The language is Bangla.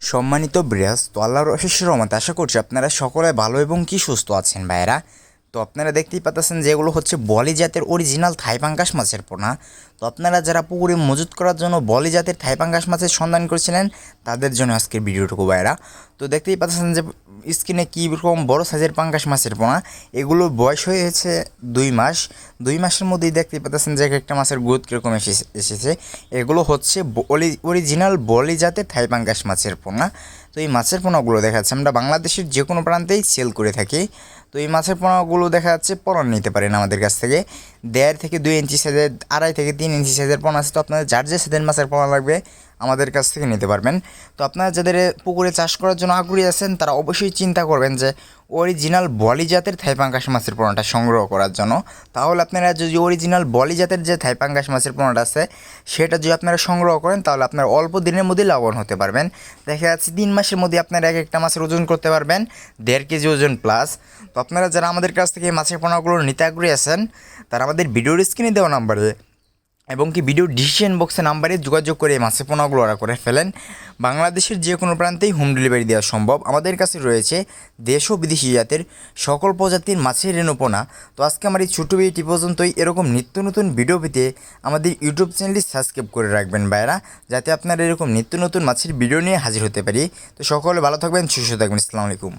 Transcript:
সম্মানিত ব্রিয়াস তো আল্লাহর অশেষ রহমতে আশা করছি আপনারা সকলে ভালো এবং কি সুস্থ আছেন ভাইরা তো আপনারা দেখতেই পাতাছেন যে এগুলো হচ্ছে বলি জাতের অরিজিনাল থাইপাঙ্গাস মাছের পোনা। তো আপনারা যারা পুকুরে মজুত করার জন্য বলি জাতের থাইপাঙ্গাস মাছের সন্ধান করেছিলেন, তাদের জন্য আজকের ভিডিওটুকু ভাইরা তো দেখতেই পাচ্ছেন যে স্কিনে কী রকম বড় সাইজের পাঙ্গাস মাছের পোনা। এগুলো বয়স হয়েছে দুই মাস। দুই মাসের মধ্যেই দেখতেই পাচ্ছেন যে এক একটা মাছের গ্রোথ কীরকম এসে- এসেছে। এগুলো হচ্ছে অরিজিনাল বলি জাতের থাই পাঙ্গাস মাছের পোনা। তো এই মাছের পোনাগুলো দেখা যাচ্ছে, আমরা বাংলাদেশের যে কোনো প্রান্তেই সেল করে থাকি। তো এই মাছের পোনাগুলো দেখা যাচ্ছে পলন নিতে পারেন আমাদের কাছ থেকে। দেড় থেকে দুই ইঞ্চি সাইজের, আড়াই থেকে তিন ইঞ্চি সাইজের পোনা আছে। তো আপনাদের যার যে সাইজের মাছের পোনা লাগবে আমাদের কাছ থেকে নিতে পারবেন। তো আপনারা যাদের পুকুরে চাষ করার জন্য আগ্রহী আছেন, তারা অবশ্যই চিন্তা করবেন যে অরিজিনাল বলি জাতের থাইপাঙ্গাস মাছের পোনাটা সংগ্রহ করার জন্য। তাহলে আপনারা যদি অরিজিনাল বলি জাতের যে থাইপাঙ্গাস মাছের পোনাটা আছে, সেটা যদি আপনারা সংগ্রহ করেন, তাহলে আপনারা অল্প দিনের মধ্যেই লাভবান হতে পারবেন। দেখা যাচ্ছে তিন মাসের মধ্যে আপনারা এক একটা মাছের ওজন করতে পারবেন, দেড় কেজি ওজন প্লাস তো আপনারা যারা আমাদের কাছ থেকে মাছের পোনাগুলো নিতে আগ্রহী আছেন, তারা আমাদের ভিডিওর স্ক্রিনে দেওয়া নাম্বারে এবং কি ভিডিও ডিসিশন বক্সে নাম্বারে যোগাযোগ করে মাছের পোনাগুলো অর্ডার করে ফেলেন। বাংলাদেশের যে কোনো প্রান্তেই হোম ডেলিভারি দেওয়া সম্ভব। আমাদের কাছে রয়েছে দেশ ও বিদেশি জাতের সকল প্রজাতির মাছের রেণুপোনা তো আজকে আমার এই ছোটো ভিডিওটি পর্যন্তই। এরকম নিত্য নতুন ভিডিও পেতে আমাদের ইউটিউব চ্যানেলটি সাবস্ক্রাইব করে রাখবেন ভাইরা যাতে আপনারা এরকম নিত্য নতুন মাছের ভিডিও নিয়ে হাজির হতে পারি। তো সকলে ভালো থাকবেন, সুস্থ থাকবেন। আসসালামু আলাইকুম।